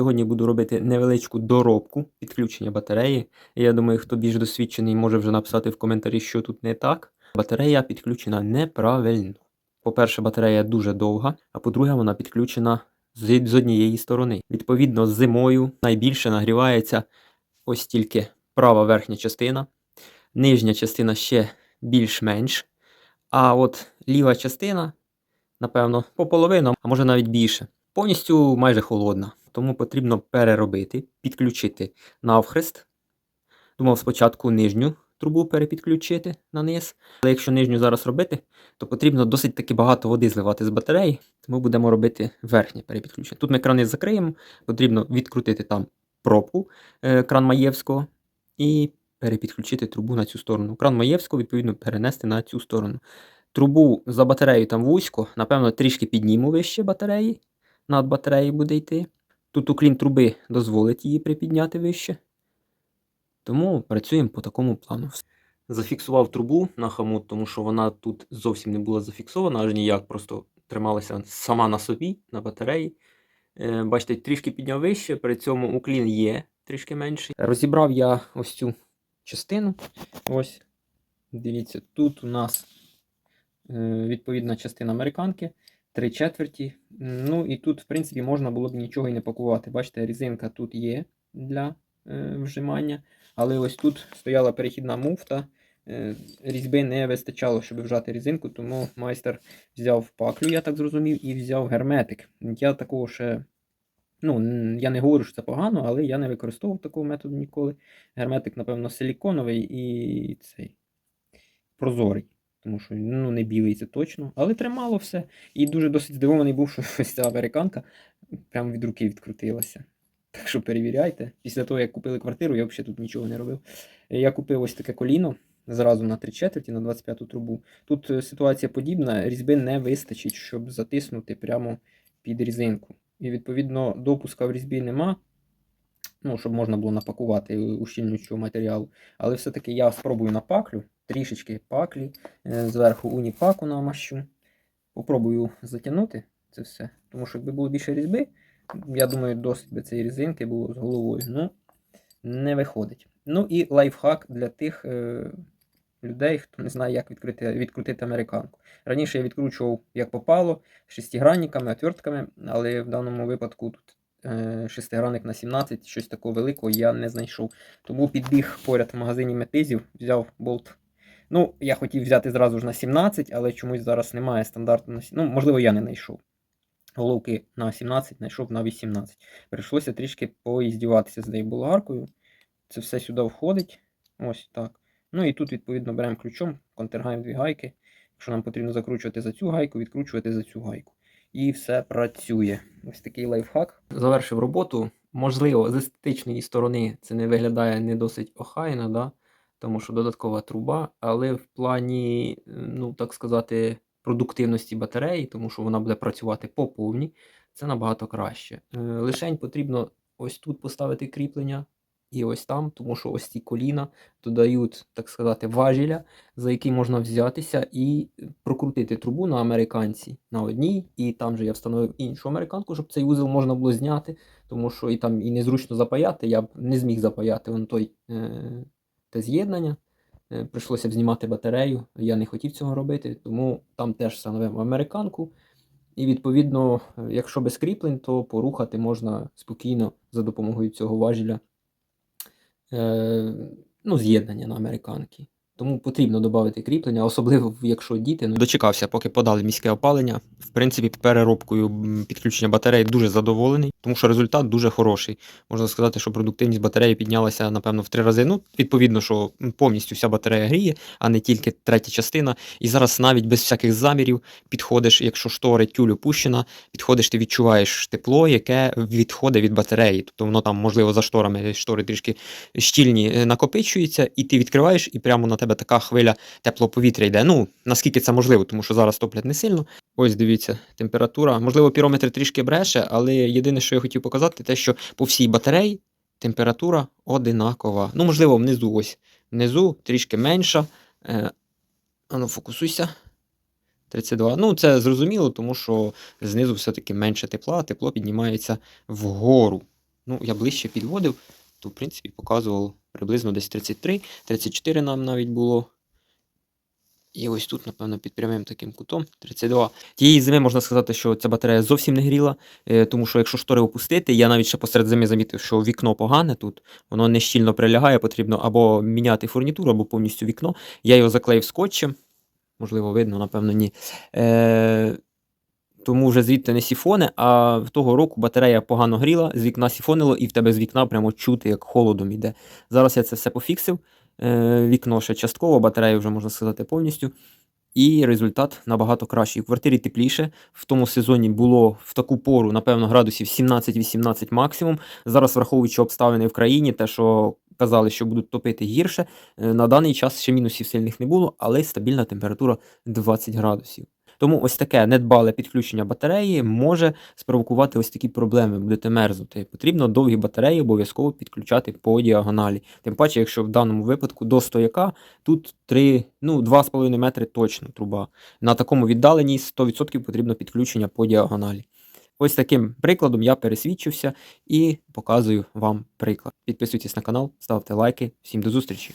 Сьогодні буду робити невеличку доробку підключення батареї. Я думаю, хто більш досвідчений, може вже написати в коментарі, що тут не так. Батарея підключена неправильно. По-перше, батарея дуже довга, а по-друге, вона підключена з, однієї сторони. Відповідно, зимою найбільше нагрівається ось тільки права верхня частина, нижня частина ще більш-менш. А от ліва частина, напевно, пополовину, а може навіть більше. Повністю майже холодна. Тому потрібно переробити, підключити навхрест. Думав спочатку нижню трубу перепідключити на низ. Але якщо нижню зараз робити, то потрібно досить таки багато води зливати з батареї, тому будемо робити верхнє перепідключення. Тут ми крани закриємо, потрібно відкрутити там пробку е, кран Маєвського і перепідключити трубу на цю сторону. Кран Маєвського, відповідно, перенести на цю сторону. Трубу за батарею там вузько, напевно, трішки підніму вище батареї. Над батареєю буде йти. Тут уклін труби дозволить її припідняти вище. Тому працюємо по такому плану. Зафіксував трубу на хамут, тому що вона тут зовсім не була зафіксована, аж ніяк, просто трималася сама на собі, на батареї. Е, Бачите, трішки підняв вище, при цьому уклін є трішки менший. Розібрав я ось цю частину. Ось. Дивіться, тут у нас е, відповідна частина американки, 3 четверті. Ну і тут, в принципі, можна було б нічого і не пакувати. Бачите, різинка тут є для е, вжимання, але ось тут стояла перехідна муфта. Е, різьби не вистачало, щоб вжати різинку, тому майстер взяв паклю, я так зрозумів, і взяв герметик. Я такого ще. Ну, я не говорю, що це погано, але я не використовував такого методу ніколи. Герметик, напевно, силіконовий і цей прозорий. Тому що ну, не білий це точно, але тримало все. І дуже досить здивований був, що ось ця американка прямо від руки відкрутилася. Так що перевіряйте. Після того, як купили квартиру, я взагалі тут нічого не робив. Я купив ось таке коліно зразу на 3 четверті, на 25 трубу. Тут е, ситуація подібна, різьби не вистачить, щоб затиснути прямо під різинку. І відповідно допуска в різьбі нема. Ну, щоб можна було напакувати ущільнюючого матеріалу. Але все-таки я спробую на паклю, трішечки паклі, е, зверху уніпаку намащу. Попробую затягнути це все. Тому що якби було більше різьби, я думаю, досить би цієї різинки було з головою. Ну, не виходить. Ну і лайфхак для тих е, людей, хто не знає, як відкрити, відкрутити американку. Раніше я відкручував як попало, шестигранниками, отвертками, але в даному випадку тут е, шестигранник на 17, щось такого великого я не знайшов. Тому підбіг поряд в магазині метизів, взяв болт. Ну, я хотів взяти зразу ж на 17, але чомусь зараз немає стандарту на 17. Ну, можливо, я не знайшов. Головки на 17 знайшов на 18. Прийшлося трішки поїздіватися з нею. Це все сюди входить. Ось так. Ну і тут, відповідно, беремо ключом, контергаємо дві гайки. Якщо нам потрібно закручувати за цю гайку, відкручувати за цю гайку. І все працює. Ось такий лайфхак. Завершив роботу. Можливо, з естетичної сторони це не виглядає не досить охайно, да? Тому що додаткова труба, але в плані, е, ну так сказати, продуктивності батареї, тому що вона буде працювати по повній, це набагато краще. Е, Лишень потрібно ось тут поставити кріплення і ось там, тому що ось ці коліна додають, так сказати, важіля, за який можна взятися і прокрутити трубу на американці на одній, і там же я встановив іншу американку, щоб цей вузол можна було зняти, тому що і там і незручно запаяти, я б не зміг запаяти вон той е, те з'єднання. Е, Прийшлося б знімати батарею, я не хотів цього робити, тому там теж встановив американку. І відповідно, е, якщо без кріплень, то порухати можна спокійно за допомогою цього важіля е, ну, з'єднання на американки. Тому потрібно додати кріплення, особливо якщо діти. Ну, дочекався, поки подали міське опалення. В принципі, переробкою підключення батареї дуже задоволений, тому що результат дуже хороший. Можна сказати, що продуктивність батареї піднялася, напевно, в три рази. Ну, відповідно, що повністю вся батарея гріє, а не тільки третя частина. І зараз навіть без всяких замірів підходиш, якщо штори тюль опущена, підходиш, ти відчуваєш тепло, яке відходить від батареї. Тобто воно там, можливо, за шторами штори трішки щільні е, накопичуються, і ти відкриваєш, і прямо на тебе така хвиля теплого повітря йде. Ну, наскільки це можливо, тому що зараз топлять не сильно. Ось дивіться, температура. Можливо, пірометр трішки бреше, але єдине, що я хотів показати, те, що по всій батареї температура одинакова. Ну, можливо, внизу ось. Внизу трішки менша. Е, ану, фокусуйся. 32. Ну, це зрозуміло, тому що знизу все-таки менше тепла, а тепло піднімається вгору. Ну, я ближче підводив, то в принципі показував приблизно десь 33, 34 нам навіть було. І ось тут, напевно, під прямим таким кутом 32. Тієї зими можна сказати, що ця батарея зовсім не гріла, е, тому що якщо штори опустити, я навіть ще посеред зими замітив, що вікно погане тут, воно не щільно прилягає, потрібно або міняти фурнітуру, або повністю вікно. Я його заклеїв скотчем. Можливо, видно, напевно, ні. Е, тому вже звідти не сіфони, а в того року батарея погано гріла, з вікна сіфонило, і в тебе з вікна прямо чути, як холодом іде. Зараз я це все пофіксив. Е, вікно ще частково, батарея вже можна сказати повністю. І результат набагато кращий. В квартирі тепліше. В тому сезоні було в таку пору, напевно, градусів 17-18 максимум. Зараз, враховуючи обставини в країні, те, що казали, що будуть топити гірше, е, на даний час ще мінусів сильних не було, але стабільна температура 20 градусів. Тому ось таке недбале підключення батареї може спровокувати ось такі проблеми, будете мерзнути. Потрібно довгі батареї обов'язково підключати по діагоналі. Тим паче, якщо в даному випадку до стояка тут 3, ну 2,5 метри точно труба. На такому віддаленні 100% потрібно підключення по діагоналі. Ось таким прикладом я пересвідчився і показую вам приклад. Підписуйтесь на канал, ставте лайки. Всім до зустрічі!